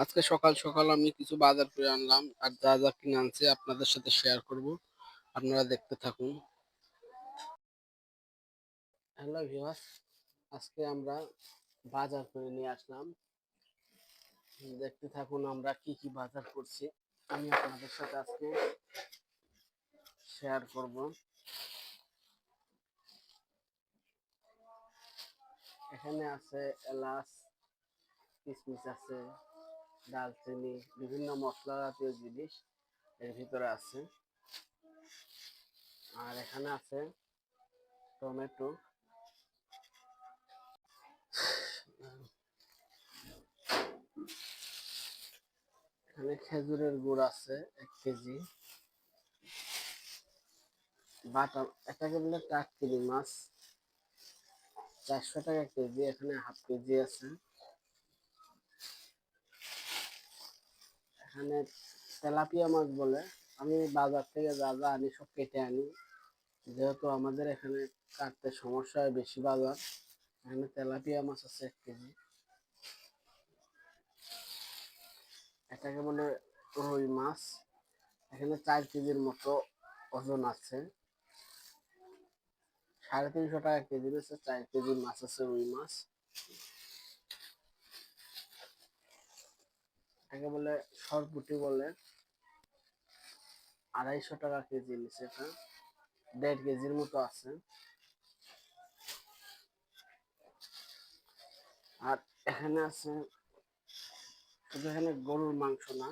আজকে সকাল সকাল আমি কিছু বাজার করে আনলাম আর যা যা কিনে আনছি আপনাদের সাথে শেয়ার করব। আপনারা দেখতে থাকুন। হ্যালো ভিউয়ার্স আজকে আমরা বাজার করে নিয়ে আসলাম। দেখতে থাকুন আমরা কি কি বাজার করছি। আমি আপনাদের সাথে আজকে শেয়ার করব। এখানে আছে এলাচ, কিসমিস আছে দালচিনি বিভিন্ন মশলা জাতীয় জিনিস এর ভিতরে আছে। আর এখানে আছে টমেটো। এখানে খেজুরের গুড় আছে এক কেজি। বাটা এটাকে বলে টাটকিনি মাছ? চারশো টাকা কেজি, এখানে হাফ কেজি আছে। এখানে তেলাপিয়া মাছ বলে। আমি বাজার থেকে যা যা আনি সব কেটে আনি। যেহেতু আমাদের এখানে কাটতে সমস্যা হয় বেশি বাজার, এখানে তেলাপিয়া মাছ আছে এক কেজি। এটাকে বলে রুই মাছ। এখানে চার কেজির মতো ওজন আছে। সাড়ে তিনশো টাকা কেজি রয়েছে চার কেজির মাছ আছে রুই মাছ। এটাকে বলে সরপুটি বলে। আড়াইশো টাকা কেজি নিচ্ছে এটা। দেড় কেজির মতো আছে। আর এখানে আছে এখানে গরুর মাংস না।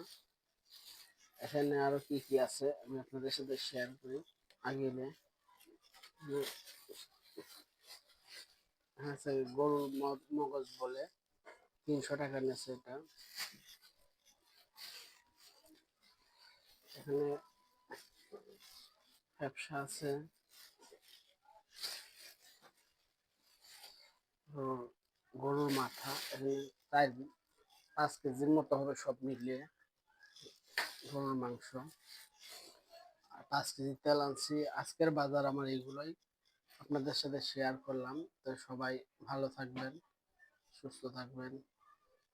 এখানে আরও কি কি আছে আমি আপনাদের সাথে শেয়ার করি আগে হ্যাঁ গরুর মগজ বলে। তিনশো টাকা নেছে এটা। এখানে ব্যবসা আছে। গরুর মাথা, এখানে চার পাঁচ কেজির মতো হবে সব মিলিয়ে গরুর মাংস। আর পাঁচ কেজি তেল আনছি। আজকের বাজার আমার এইগুলোই। আপনাদের সাথে শেয়ার করলাম। তো সবাই ভালো থাকবেন, সুস্থ থাকবেন।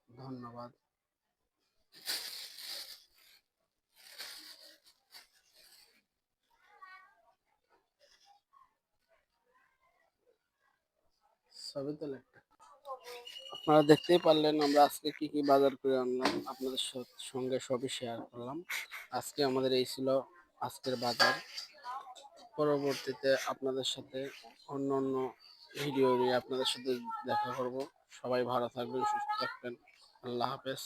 ধন্যবাদ। আপনারা দেখতেই পারলেন আমরা আজকে কি কি বাজার করে আনলাম, আপনাদের সঙ্গে সবই শেয়ার করলাম। আজকে আমাদের এই ছিল আজকের বাজার। পরবর্তীতে আপনাদের সাথে অন্য অন্য ভিডিও নিয়ে আপনাদের সাথে দেখা করব। সবাই ভালো থাকবেন, সুস্থ থাকবেন। আল্লাহ হাফেজ।